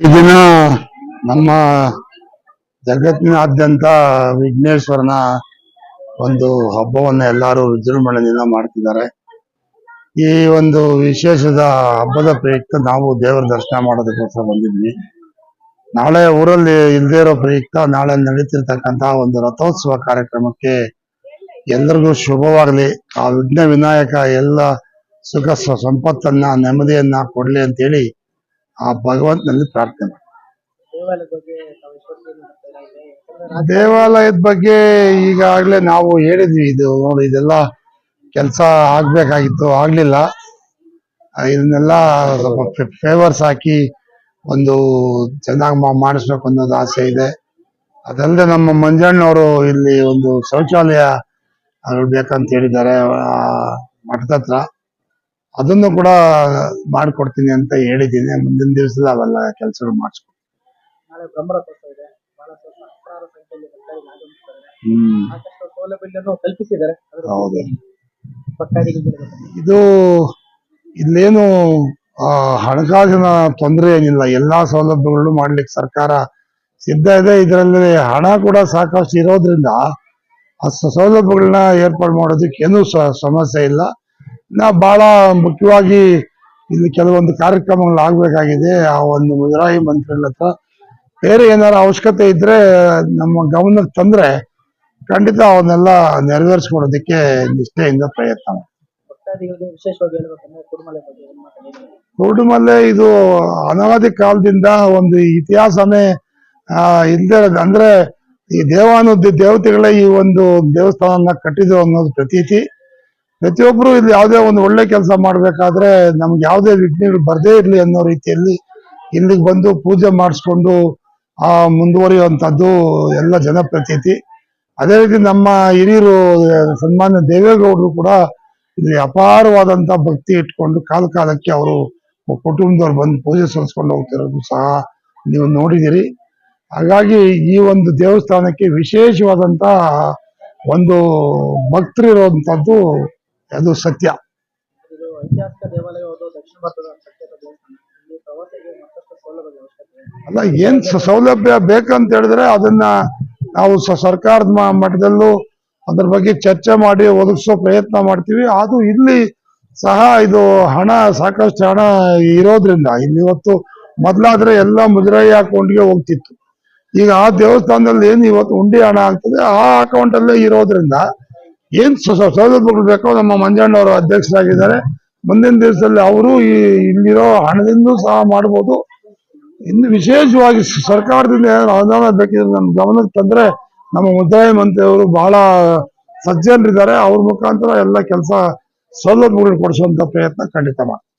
ಈ ದಿನ ನಮ್ಮ ಜಗತ್ತಿನಾದ್ಯಂತ ವಿಘ್ನೇಶ್ವರನ ಒಂದು ಹಬ್ಬವನ್ನ ಎಲ್ಲರೂ ವಿಜೃಂಭಣೆಯಿಂದ ಮಾಡ್ತಿದ್ದಾರೆ. ಈ ಒಂದು ವಿಶೇಷದ ಹಬ್ಬದ ಪ್ರಯುಕ್ತ ನಾವು ದೇವರ ದರ್ಶನ ಮಾಡೋದಕ್ಕೋಸ್ಕರ ಬಂದಿದ್ವಿ. ನಾಳೆ ಊರಲ್ಲಿ ಇಲ್ಲದೇ ಇರೋ ಪ್ರಯುಕ್ತ ನಾಳೆ ನಡೀತಿರ್ತಕ್ಕಂತ ಒಂದು ರಥೋತ್ಸವ ಕಾರ್ಯಕ್ರಮಕ್ಕೆ ಎಲ್ಲರಿಗೂ ಶುಭವಾಗಲಿ. ಆ ವಿಘ್ನ ವಿನಾಯಕ ಎಲ್ಲ ಸುಖ ಸಂಪತ್ತನ್ನ ನೆಮ್ಮದಿಯನ್ನ ಕೊಡ್ಲಿ ಅಂತೇಳಿ ಆ ಭಗವಂತನಲ್ಲಿ ಪ್ರಾರ್ಥನೆ ಮಾಡಿ. ದೇವಾಲಯದ ಬಗ್ಗೆ ಈಗಾಗಲೇ ನಾವು ಹೇಳಿದ್ವಿ, ಇದು ನೋಡಿ, ಇದೆಲ್ಲ ಕೆಲಸ ಆಗ್ಬೇಕಾಗಿತ್ತು, ಆಗ್ಲಿಲ್ಲ. ಇದನ್ನೆಲ್ಲ ಫೇವರ್ಸ್ ಹಾಕಿ ಒಂದು ಚೆನ್ನಾಗಿ ಮಾಡಿಸ್ಬೇಕು ಅನ್ನೋದು ಆಸೆ ಇದೆ. ಅದಲ್ಲದೆ ನಮ್ಮ ಮಂಜಣ್ಣವರು ಇಲ್ಲಿ ಒಂದು ಶೌಚಾಲಯ ಬೇಕಂತ ಹೇಳಿದ್ದಾರೆ ಮಠದ ಹತ್ರ. ಅದನ್ನು ಕೂಡ ಮಾಡಿಕೊಡ್ತೀನಿ ಅಂತ ಹೇಳಿದ್ದೀನಿ. ಮುಂದಿನ ದಿವಸದ ಅವೆಲ್ಲ ಕೆಲಸಗಳು ಮಾಡಿಸ್ಕೊಡ್ತೀನಿ ಇದೆ. ಹೌದು. ಇಲ್ಲೇನು ಹಣಕಾಸಿನ ತೊಂದರೆ ಏನಿಲ್ಲ. ಎಲ್ಲಾ ಸೌಲಭ್ಯಗಳನ್ನು ಮಾಡ್ಲಿಕ್ಕೆ ಸರ್ಕಾರ ಸಿದ್ಧ ಇದೆ. ಇದರಲ್ಲಿ ಹಣ ಕೂಡ ಸಾಕಷ್ಟು ಇರೋದ್ರಿಂದ ಆ ಸೌಲಭ್ಯಗಳನ್ನ ಏರ್ಪಾಡು ಮಾಡೋದಕ್ಕೆ ಏನೂ ಸಮಸ್ಯೆ ಇಲ್ಲ. ನಾ ಬಹಳ ಮುಖ್ಯವಾಗಿ ಇಲ್ಲಿ ಕೆಲವೊಂದು ಕಾರ್ಯಕ್ರಮಗಳು ಆಗ್ಬೇಕಾಗಿದೆ ಆ ಒಂದು ಮುಜರಾಯಿ ಮಂತ್ರಿಗಳ ಹತ್ರ ಬೇರೆ ಏನಾರ ಅವಶ್ಯಕತೆ ಇದ್ರೆ ನಮ್ಮ ಗಮನಕ್ಕೆ ತಂದ್ರೆ ಖಂಡಿತ ಅವನ್ನೆಲ್ಲ ನೆರವೇರಿಸ್ಕೊಡೋದಕ್ಕೆ ನಿಷ್ಠೆಯಿಂದ ಪ್ರಯತ್ನ ಮಾಡ್ತೀನಿ. ಭಕ್ತಾದಿಗಳಿಗೆ ಕುಡುಮಲೆ ಬಗ್ಗೆ ಏನ್ ಮಾತಾಡಿದ್ರೆ ಕುರುಡುಮಲೆ ಇದು ಅನಾದಿ ಕಾಲದಿಂದ ಒಂದು ಇತಿಹಾಸನೇ ಇಲ್ಲದೆ. ಅಂದ್ರೆ ಈ ದೇವಾನು ದೇವತೆಗಳೇ ಈ ಒಂದು ದೇವಸ್ಥಾನ ಕಟ್ಟಿದ್ರು ಅನ್ನೋದು ಪ್ರತೀತಿ ಪ್ರತಿಯೊಬ್ರು ಇಲ್ಲಿ ಯಾವುದೇ ಒಂದು ಒಳ್ಳೆ ಕೆಲಸ ಮಾಡಬೇಕಾದ್ರೆ ನಮ್ಗೆ ಯಾವುದೇ ವಿಘ್ನಗಳು ಬರದೇ ಇರಲಿ ಅನ್ನೋ ರೀತಿಯಲ್ಲಿ ಇಲ್ಲಿಗೆ ಬಂದು ಪೂಜೆ ಮಾಡಿಸ್ಕೊಂಡು, ಆ, ಮುಂದುವರಿಯುವಂಥದ್ದು ಎಲ್ಲ ಜನಪ್ರತೀತಿ ಅದೇ ರೀತಿ ನಮ್ಮ ಹಿರಿಯರು, ಸನ್ಮಾನ್ಯ ದೇವೇಗೌಡರು ಕೂಡ ಇಲ್ಲಿ ಅಪಾರವಾದಂಥ ಭಕ್ತಿ ಇಟ್ಕೊಂಡು ಕಾಲ ಕಾಲಕ್ಕೆ ಅವರು ಕುಟುಂಬದವ್ರು ಬಂದು ಪೂಜೆ ಸಲ್ಲಿಸ್ಕೊಂಡು ಹೋಗ್ತಿರೋದು ಸಹ ನೀವು ನೋಡಿದಿರಿ ಹಾಗಾಗಿ ಈ ಒಂದು ದೇವಸ್ಥಾನಕ್ಕೆ ವಿಶೇಷವಾದಂಥ ಒಂದು ಭಕ್ತರು ಇರುವಂತದ್ದು ಅದು ಸತ್ಯ. ಅಲ್ಲ ಏನ್ ಸೌಲಭ್ಯ ಬೇಕಂತ ಹೇಳಿದ್ರೆ ಅದನ್ನ ನಾವು ಸರ್ಕಾರದ ಮಟ್ಟದಲ್ಲೂ ಅದ್ರ ಬಗ್ಗೆ ಚರ್ಚೆ ಮಾಡಿ ಒದಗಿಸೋ ಪ್ರಯತ್ನ ಮಾಡ್ತೀವಿ. ಅದು ಇಲ್ಲಿ ಸಹ ಇದು ಹಣ ಸಾಕಷ್ಟು ಹಣ ಇರೋದ್ರಿಂದ ಇಲ್ಲಿ ಇವತ್ತು ಮೊದ್ಲಾದ್ರೆ ಎಲ್ಲ ಮುಜರಾಯಿ ಅಕೌಂಟ್ಗೆ ಹೋಗ್ತಿತ್ತು. ಈಗ ಆ ದೇವಸ್ಥಾನದಲ್ಲಿ ಏನು ಇವತ್ತು ಉಂಡಿ ಹಣ ಆಗ್ತದೆ ಆ ಅಕೌಂಟ್ ಅಲ್ಲೇ ಇರೋದ್ರಿಂದ ಏನ್ ಸೌಲಭ್ಯಗಳು ಬೇಕೋ ನಮ್ಮ ಮಂಜಣ್ಣವರು ಅಧ್ಯಕ್ಷರಾಗಿದ್ದಾರೆ. ಮುಂದಿನ ದಿವಸದಲ್ಲಿ ಅವರು ಈ ಇಲ್ಲಿರೋ ಹಣದಿಂದ ಸಹ ಮಾಡ್ಬೋದು. ಇನ್ನು ವಿಶೇಷವಾಗಿ ಸರ್ಕಾರದಿಂದ ಏನಾದ್ರು ಅನುದಾನ ಬೇಕಿದ್ರೆ ನಮ್ಮ ಗಮನಕ್ಕೆ ತಂದ್ರೆ ನಮ್ಮ ಮುದ್ರಾಯ ಮಂತ್ರಿಯವರು ಬಹಳ ಸಜ್ಜನರಿದ್ದಾರೆ. ಅವ್ರ ಮುಖಾಂತರ ಎಲ್ಲ ಕೆಲಸ ಸೌಲಭ್ಯಗಳು ಕೊಡಿಸುವಂತ ಪ್ರಯತ್ನ ಖಂಡಿತ ಮಾಡ್ತಾರೆ